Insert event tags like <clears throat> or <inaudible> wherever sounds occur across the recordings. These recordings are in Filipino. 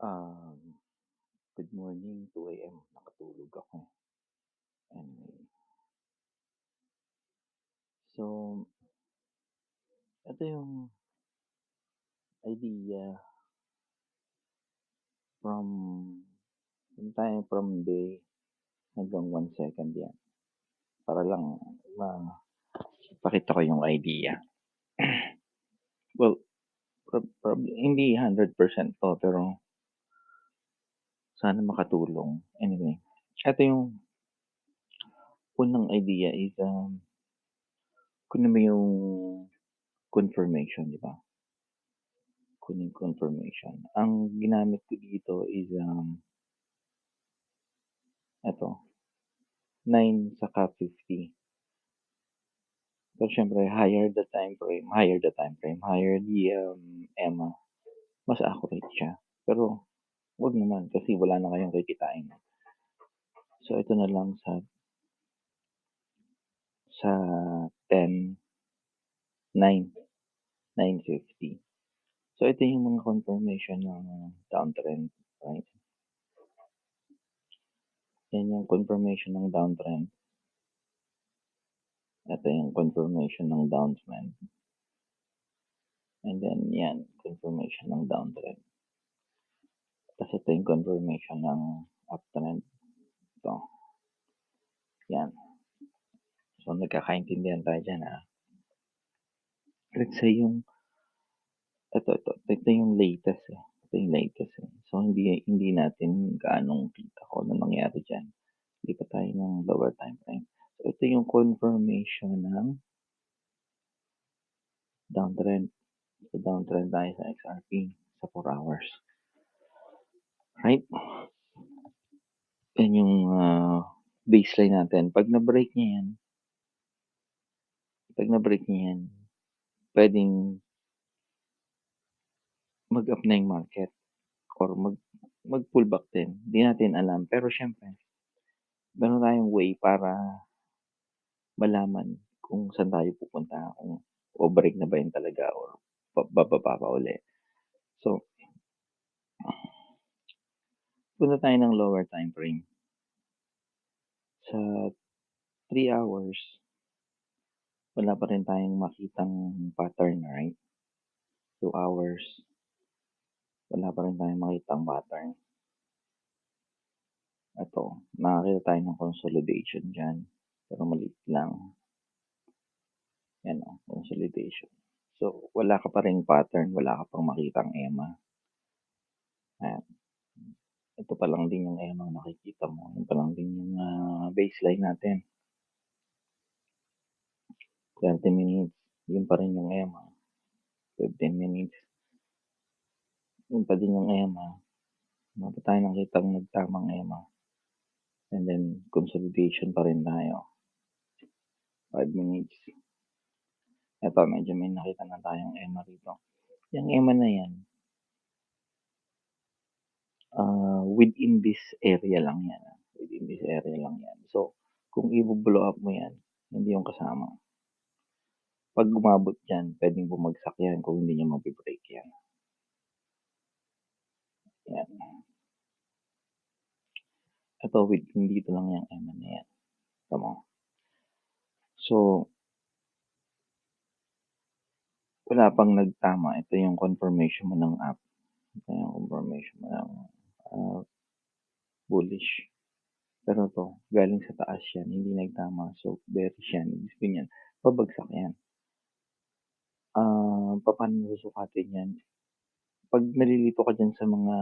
Um, good morning, 2 AM, nakatulog ako. Anyway. So, ito yung idea from yung tayo from day hanggang 1 second yan. Para lang mapakita ko yung idea. <clears throat> well, prob- prob- hindi 100% to, pero sana makatulong. Anyway, ito yung unang idea is um, kunin mo yung confirmation, di ba? Kunin confirmation. Ang ginamit ko dito is um, ito, 9 saka 50. Pero syempre, higher the time frame, higher the time frame, higher the um, EMA, mas accurate siya. Pero, wag naman kasi wala na kayong kikitain. So, ito na lang sa sa 10, 9, 950. So, ito yung mga confirmation ng downtrend, right? Yan yung confirmation ng downtrend. Ito yung confirmation ng downtrend. And then, yan, confirmation ng downtrend. Tapos ito yung confirmation ng uptrend. Ito. Yan. So, nagkakaintindihan tayo dyan, ha? Let's say yung, ito, ito, ito yung latest, eh. Ito yung latest, eh. So, hindi, hindi natin gaanong kita ko na nangyari dyan. Hindi pa tayo ng lower time frame. So, ito yung confirmation ng downtrend. So, downtrend tayo sa XRP sa 4 hours. Right? Yan yung uh, baseline natin. Pag na-break niya yan, pag na-break niya yan, pwedeng mag-up na yung market or mag mag-pull back din. Hindi natin alam. Pero syempre, meron tayong way para malaman kung saan tayo pupunta, kung o break na ba yun talaga or bababa pa uli. So, punta tayo ng lower time frame. Sa 3 hours, wala pa rin tayong makitang pattern, right? 2 hours, wala pa rin tayong makitang pattern. Ito, nakakita tayo ng consolidation dyan. Pero maliit lang. Yan o, consolidation. So, wala ka pa rin pattern, wala ka pang makitang EMA. Ayan. Ito pa lang din yung ang nakikita mo. Yan pa lang din yung uh, baseline natin. 30 minutes, yun pa rin yung EMA. 15 minutes, yun pa din yung EMA. Wala pa tayo nakitang nagtamang EMA. And then, consolidation pa rin tayo. 5 minutes. Ito, medyo may nakita na tayong EMA rito. Yung EMA na yan, uh, within this area lang yan. Within this area lang yan. So, kung i-blow up mo yan, hindi yung kasama. Pag umabot yan, pwedeng bumagsak yan kung hindi nyo mabibreak yan. Yan. Ito, within dito lang yung na yan. Tama. So, wala pang nagtama. Ito yung confirmation mo ng app. Ito yung confirmation mo ng uh, bullish. Pero to, galing sa taas yan, hindi nagtama. So, bearish yan. Ibig sabihin pabagsak yan. Ah, uh, paano susukatin yan? Pag nalilito ka dyan sa mga,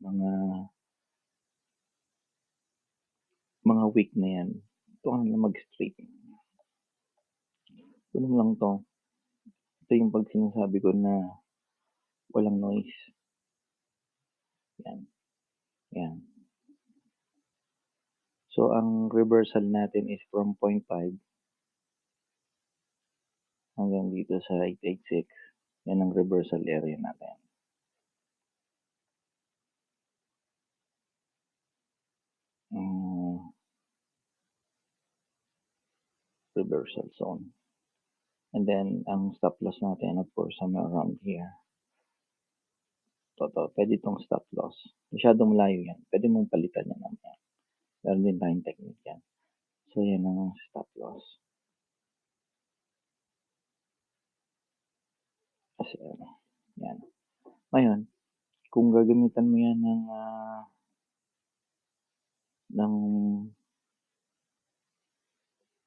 mga, mga week na yan, ito ka na mag-straight. Tulong lang to. Ito yung pag sinasabi ko na walang noise. Yan. Yan. So, ang reversal natin is from 0.5 hanggang dito sa 886. Yan ang reversal area natin. Um, reversal zone. And then, ang stop loss natin, of course, somewhere around here. 'To 'to, puwede 'tong stop loss. Masyadong malayo 'yan, puwede mong palitan 'yan mamaya. Meron din tayong technique diyan. So, 'yan ang stop loss. Kasi ano, 'yan. Ngayon, kung gagamitan mo 'yan ng, ah ng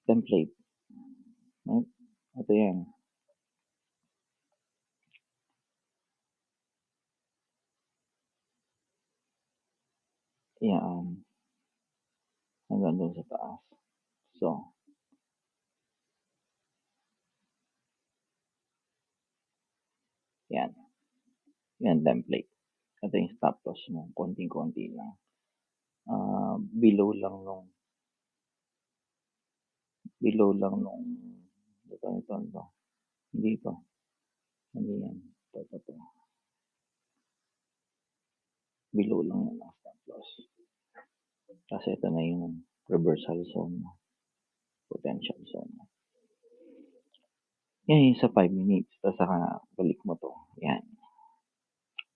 template, hmm, ito 'yan. Yan. Hanggang dun sa taas. So 'yan. 'Yan template. Ito yung stop loss mo, konting-konti lang. Ah, below lang nung below lang nung ito, ito, ito. Hindi ito. Hindi 'yan. Ito, ito, 'to. Below lang yan ng stop loss. Kasi ito na yung reversal zone potential zone mo. Yan yung sa 5 minutes tas saka balik mo 'to, 'yan.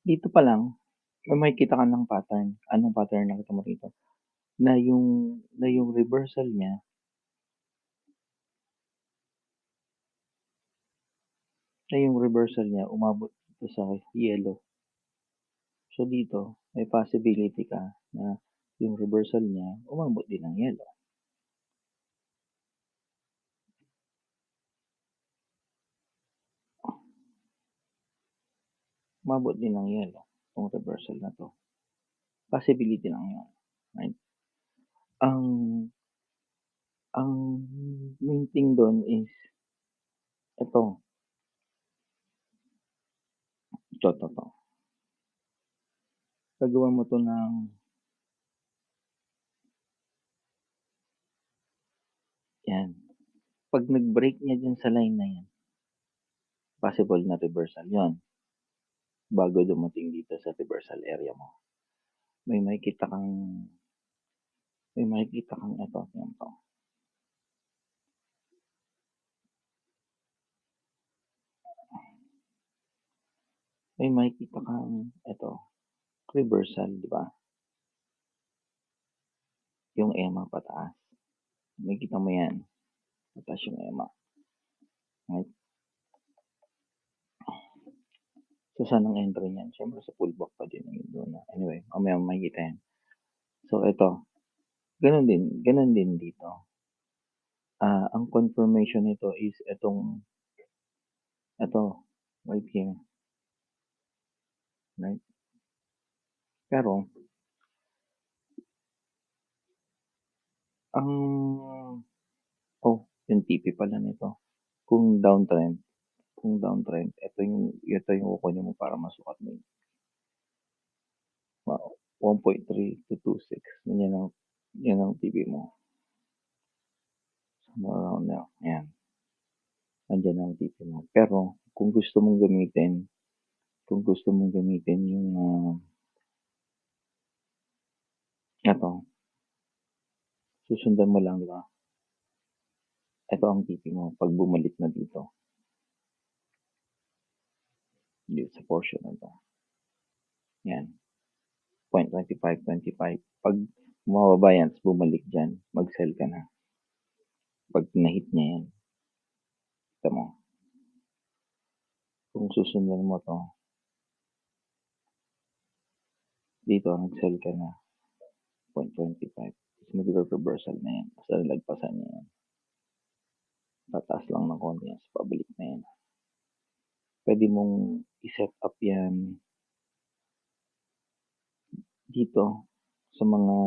Dito pa lang, may makikita ka ng pattern. Anong pattern nakita mo rito? Na yung na yung reversal niya na yung reversal niya umabot dito sa yellow. So, dito may possibility ka na yung reversal niya umabot din ng yellow. Umabot din ng yellow, 'tong reversal na 'to. Possibility lang 'yun, right? Ang ang main thing dun is ito. Ito, 'to, 'to. Gagawan mo 'to ng yan. 'Pag nag-break niya diyan sa line na yan, possible na reversal 'yun. Bago dumating dito sa reversal area mo. May makikita kang may makikita kang ito, mo 'to. May makikita kang ito, reversal, 'di ba? Yung EMA pataas. Makikita mo yan, pataas yung EMA. Right? So, saan ang entry niyan? Siyempre sa pullback pa din yung zona. Anyway, mamaya makikita yan. So, ito, gano'n din gano'n din dito. Ah, ang confirmation nito is itong ito, right here. Right? Pero ang oh, yung TP pala nito. Kung downtrend kung downtrend, ito yung ito yung kukunin mo para masukat mo. Wow, 1.3 to 26. Yan ang yan ang TP mo. Somewhere around there. Ayan. Nandiyan ang TP mo. Pero kung gusto mong gamitin kung gusto mong gamitin yung, ah eto. Susundan mo lang, 'di ba? Ito ang TP mo 'pag bumalik na dito. Dito sa portion na 'to. Yan. 0.25, 25. 'Pag bumababa yan bumalik diyan, mag-sell ka na. 'Pag na-hit niya yan. Kita mo? Kung susundan mo 'to dito nag-sell ka na, 0.25 ta's magre-reversal na yan basta nalagpasan niya yan. Tataas lang ng konti yan ta's pabalik na yan. Puwede mong i-set up yan dito sa mga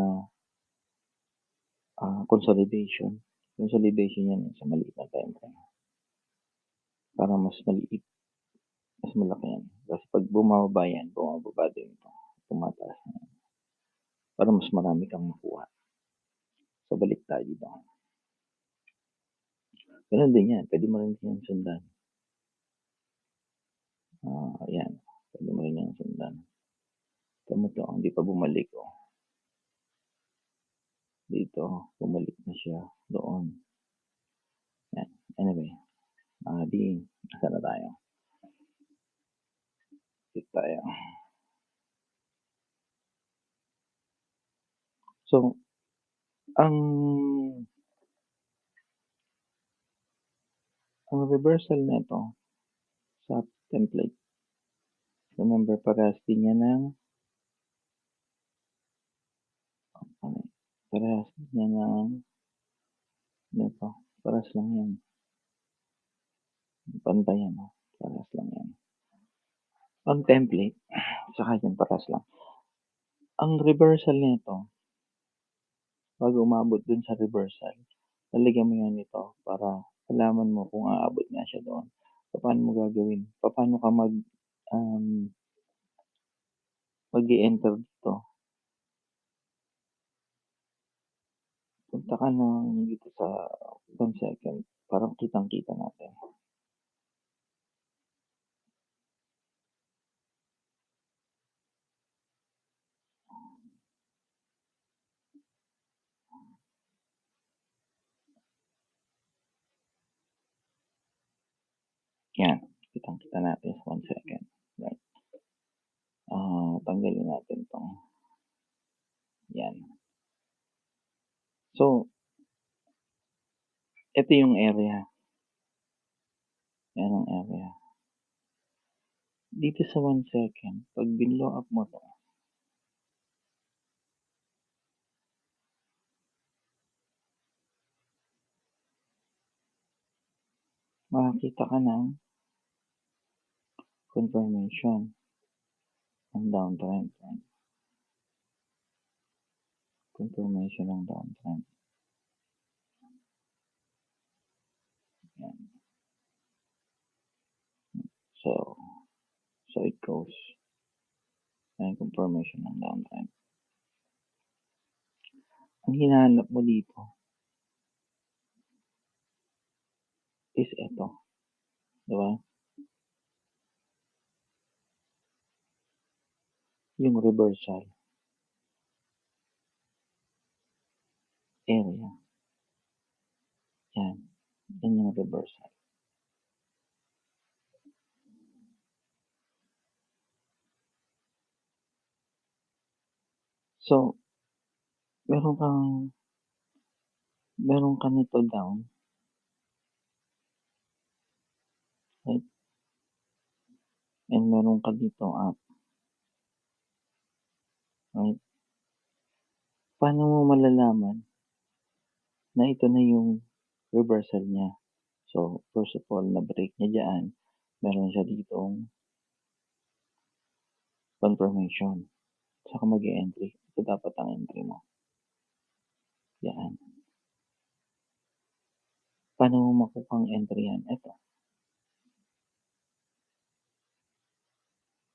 ah, consolidation. Consolidation yan sa maliit na timeframe. Para mas maliit, mas malaki yan. Kasi 'pag bumababa yan, bumababa din 'to, tumataas na yan. Para mas marami kang makuha. So, balik tayo dito. Gano'n din yan, puwede mo rin yan sundan. Ah, ayan, puwede mo rin yan sundan. Mo 'to, hindi pa bumalik, oh. Dito, bumalik na siya doon. Yan, anyway, ah, 'di nasaan na tayo? Ulit tayo. So, ang ang reversal nito sa template, remember parehas din yan ng parehas din yan ng nito, parehas lang yan. Pantay yan, oh. parehas lang yan. Ang template, saka yan parehas lang. Ang reversal nito, bago umabot dun sa reversal, lalagyan mo yan nito para alaman mo kung aabot nga siya doon. Paano mo gagawin? Paano ka mag um, mag enter dito? Punta ka ng dito sa 1 second. Parang kitang-kita natin. Yan. Kitang-kita natin sa 1 second. Right. Uh, tanggalin natin tong yan. So, ito yung area. Yan ang area. Dito sa 1 second, pag binlow up mo to, makakita ka ng confirmation ng downtrend. Confirmation ng downtrend. So, so it goes. Yan confirmation ng downtrend. Ang hinahanap mo dito is ito. Diba? Yung reversal. Area. Yan. Yan yung reversal. So, meron kang meron ka nito down. Right? And meron ka dito up. Right? Paano mo malalaman na ito na yung reversal niya? So, first of all, na-break niya dyan. Meron siya ditong confirmation. Saka mag Ito dapat ang entry mo. Yan. Paano mo makukuha ang entry yan? Ito.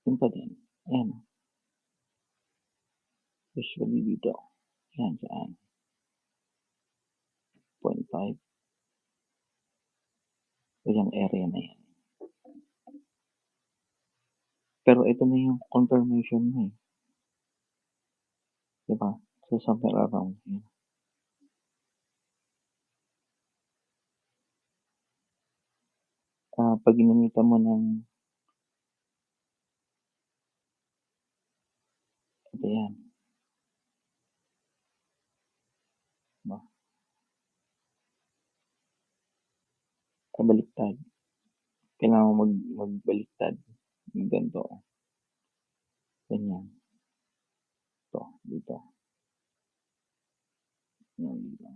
Yun pa din. Ayan. Usually dito. Yan, saan? 0.5. Yung area na yan. Pero ito na yung confirmation mo eh. Diba? So, somewhere around here. Uh, pag ginamitan mo ng ito yan. Diba? Kabaliktad. Kailangan mo mag, magbaliktad. Yung ganito. Ganyan. Ito, dito. Yan, dito.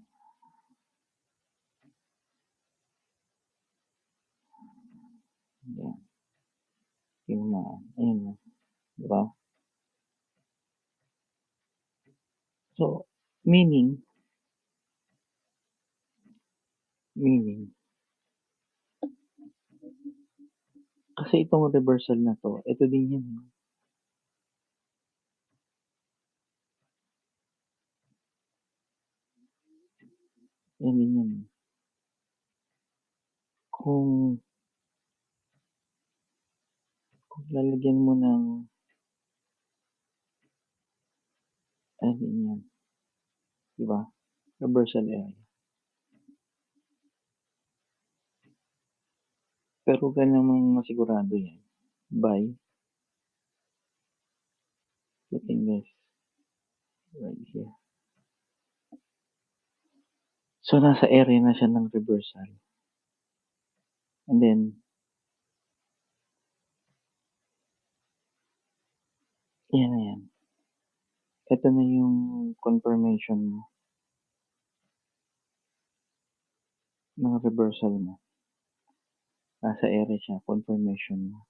Yan. Yun na. Ayun na. Diba? So, meaning, meaning, kasi itong reversal na to, ito din yan. Yan din yan. Kung kung lalagyan mo ng din yan. Diba? Reversal area. Pero namang masigurado yan by putting this right here. So, nasa area na siya ng reversal. And then, yan na yan. Ito na yung confirmation mo ng reversal mo. Nasa area siya, confirmation mo.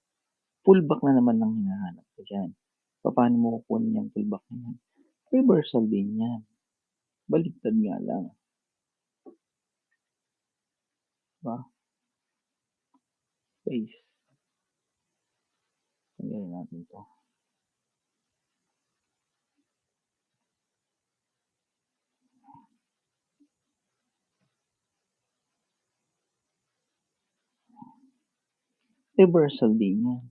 Pullback na naman ang hinahanap ko dyan. Paano mo kukunin yung pullback na yan? Reversal din yan. Baliktad nga lang. Diba? Space. Tanggalin natin to. Reversal din yan.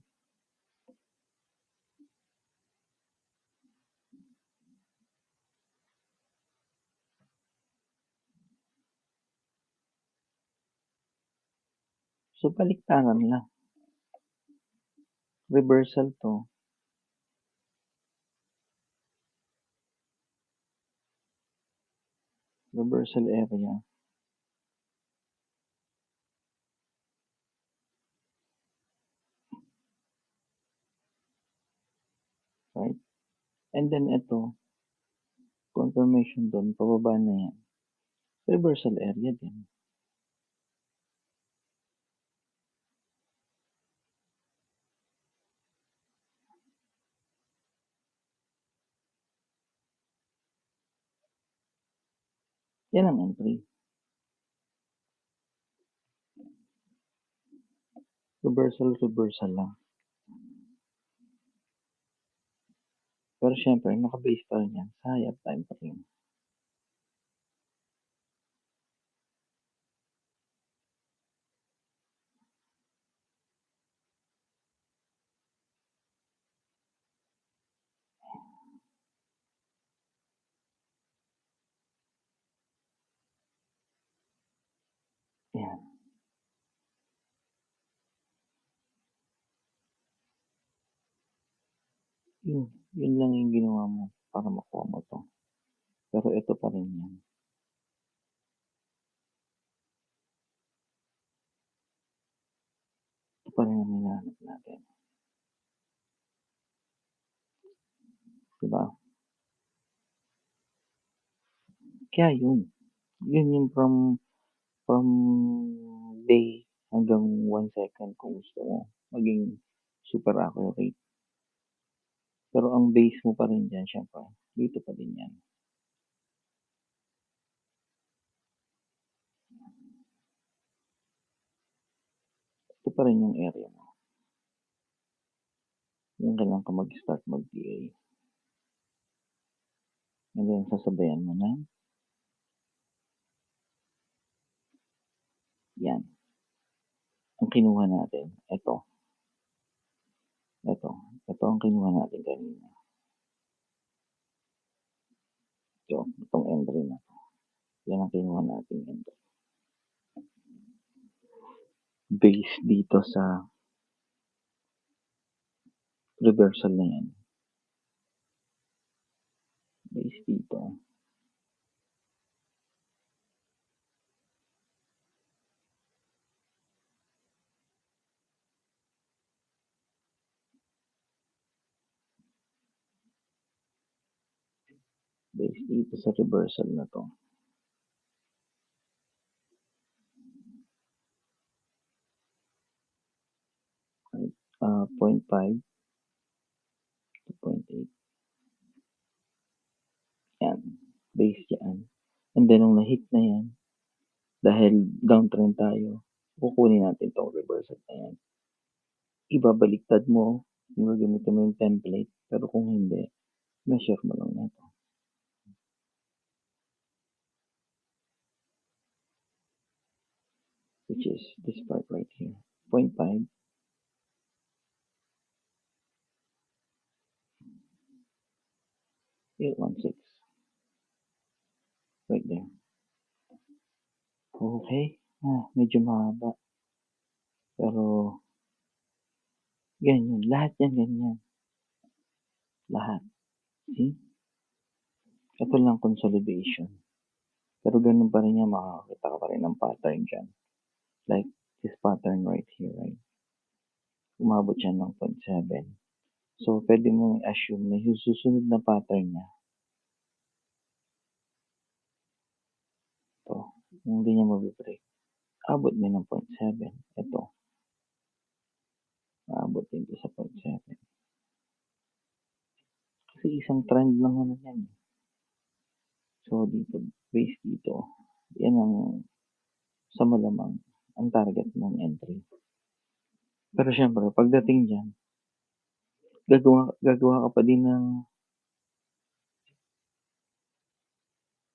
So, baliktaran lang. Reversal to. Reversal area. Right? And then ito, confirmation doon, pababa na yan. Reversal area din. Yan ang entry. Reversal, reversal lang. Pero syempre, naka-base pa rin yan sa higher time frame. Yan. Yun, yun lang para makuha mo to. Pero ito pa rin yan. Ito pa rin ang hinahanap natin. Diba? Kaya yun. Yun yung from from day hanggang 1 second kung gusto mo maging super accurate. Pero ang base mo pa rin dyan, syempre, dito pa din yan. Ito pa rin yung area mo. Yung kailangan ka mag-start mag-PA. And then, sasabayan mo na. Yan. Ang kinuha natin, ito. Ito. Ito ang kinuha natin kanina. Ito, itong entry na to. Yan ang kinuha natin entry. Base dito sa reversal na yan. Base dito. Base dito sa reversal na to. Uh, 0.5 to 0.8. Yan. Base yan. And then, nung na-hit na yan, dahil downtrend tayo, kukunin natin itong reversal na yan. Ibabaliktad mo, gagamitin mo yung template, pero kung hindi, measure mo lang na ito. Which is this part right here. 0.5 816. Right there. Okay. Ah, medyo mahaba. Pero, ganyan. Lahat yan, ganyan. Lahat. See? Ito lang consolidation. Pero ganun pa rin yan, makakakita ka pa rin ng pattern diyan. Like this pattern right here, right? Umabot siya ng 0.7. So, pwede mo i-assume na yung susunod na pattern niya, ito, hindi niya mabibreak, abot din ng 0.7. Ito, abot din sa 0.7. Kasi isang trend lang naman yan. So, dito, base dito, yan ang sa malamang ang target mong entry. Pero syempre, pagdating dyan, gagawa, gagawa ka pa din ng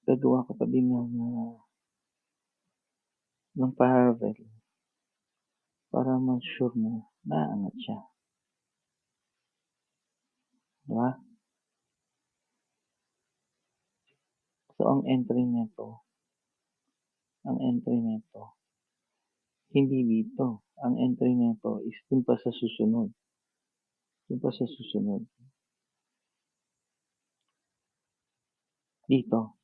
gagawa ka pa din ng uh, ng parallel para ma-sure mo na angat siya. Diba? So, ang entry nito, ang entry nito, hindi dito. Ang entry nito is dun pa sa susunod. Dun pa sa susunod. Dito.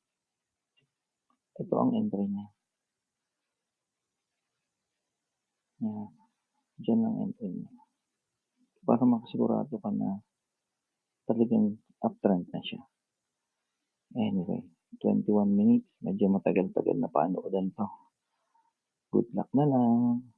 Ito ang entry niya. Yan. Diyan ang entry niya. Para makasigurado ka na talagang uptrend na siya. Anyway, 21 minutes. Medyo matagal-tagal na paanoodan to. Good luck na lang.